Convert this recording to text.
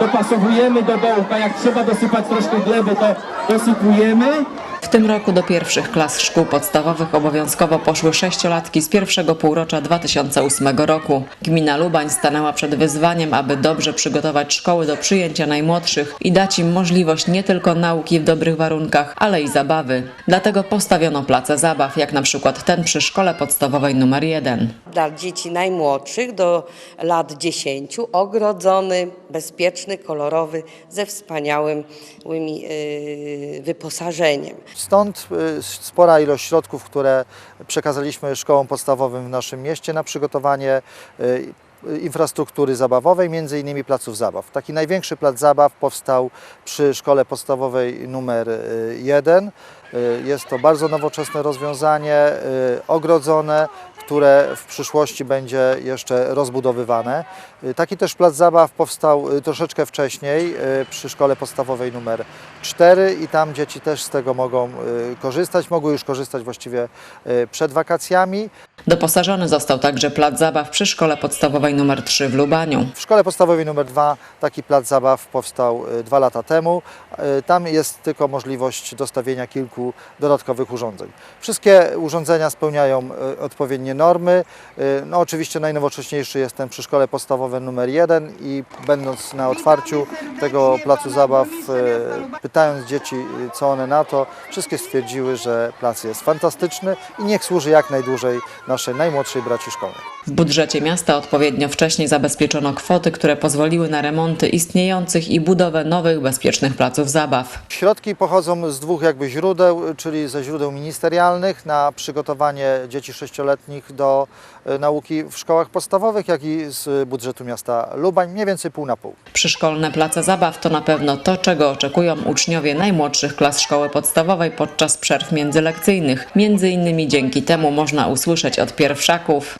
dopasowujemy do dołka, jak trzeba dosypać troszkę gleby, to dosypujemy. W tym roku do pierwszych klas szkół podstawowych obowiązkowo poszły sześciolatki z pierwszego półrocza 2008 roku. Gmina Lubań stanęła przed wyzwaniem, aby dobrze przygotować szkoły do przyjęcia najmłodszych i dać im możliwość nie tylko nauki w dobrych warunkach, ale i zabawy. Dlatego postawiono place zabaw, jak na przykład ten przy szkole podstawowej numer 1. dla dzieci najmłodszych do lat 10 ogrodzony, bezpieczny, kolorowy, ze wspaniałym yy, wyposażeniem. Stąd y, spora ilość środków, które przekazaliśmy szkołom podstawowym w naszym mieście na przygotowanie y, infrastruktury zabawowej, między innymi placów zabaw. Taki największy plac zabaw powstał przy szkole podstawowej numer 1. Jest to bardzo nowoczesne rozwiązanie, y, ogrodzone, które w przyszłości będzie jeszcze rozbudowywane. Y, Taki też plac zabaw powstał y, troszeczkę wcześniej y, przy szkole podstawowej numer 4 i tam dzieci też z tego mogą y, korzystać, mogły już korzystać właściwie y, przed wakacjami. Doposażony został także plac zabaw przy szkole podstawowej numer 3 w Lubaniu. W szkole podstawowej numer 2 taki plac zabaw powstał y, dwa lata temu. Y, Tam jest tylko możliwość dostawienia kilku dodatkowych urządzeń. Wszystkie urządzenia spełniają y, odpowiednie normy. Y, No oczywiście najnowocześniejszy jest ten przy szkole podstawowej numer 1 i będąc na otwarciu tego placu zabaw, y, pytając dzieci co one na to, wszystkie stwierdziły, że plac jest fantastyczny i niech służy jak najdłużej naszej najmłodszej braci szkolnej. W budżecie miasta odpowiednio wcześniej zabezpieczono kwoty, które pozwoliły na remonty istniejących i budowę nowych, bezpiecznych placów zabaw. Środki pochodzą z dwóch jakby źródeł, czyli ze źródeł ministerialnych na przygotowanie dzieci sześcioletnich do e, nauki w szkołach podstawowych, jak i z budżetu miasta Lubań, mniej więcej pół na pół. Przyszkolne place zabaw to na pewno to, czego oczekują uczniowie najmłodszych klas szkoły podstawowej podczas przerw międzylekcyjnych. Między innymi dzięki temu można usłyszeć od pierwszaków.